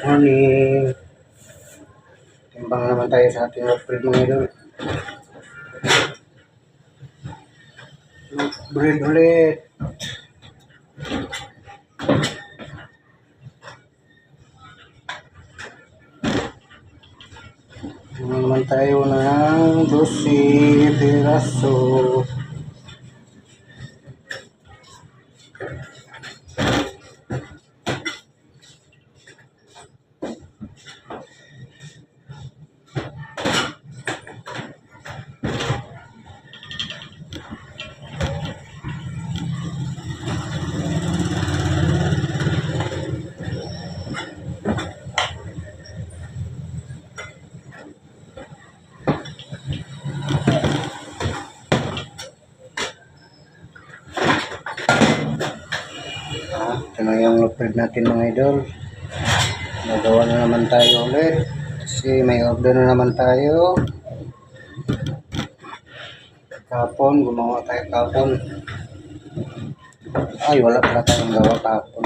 Morning. Timbang naman tayo sa ating bread mga idol. Bread ulit. Ano naman tayo ng 12 piraso. Ito na yung bread natin mga idol. Nagawa na naman tayo ulit. Kasi may order na naman tayo. Kapon, gumawa tayo kapon. Ay, wala pala tayong gawa kapon.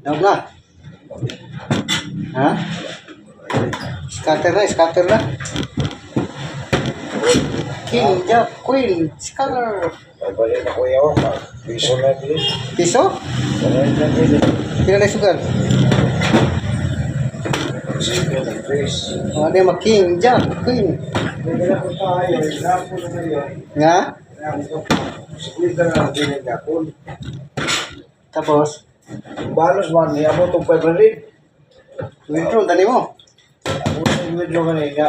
Daog na. Ha? Scatter na, scatter na. King, Jack, Queen, scatter. Ay, balik na kuya ko. Piso na din. Piso? Balik na din. Nag-face. O, ano yung King, Jack, Queen. Nga? Tapos, Balos man, niya mo itong 500. withdraw, dali mo. Video ka na.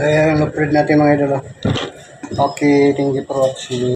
Daya yung bread natin mga idol. oh. Okay, thank you for watching.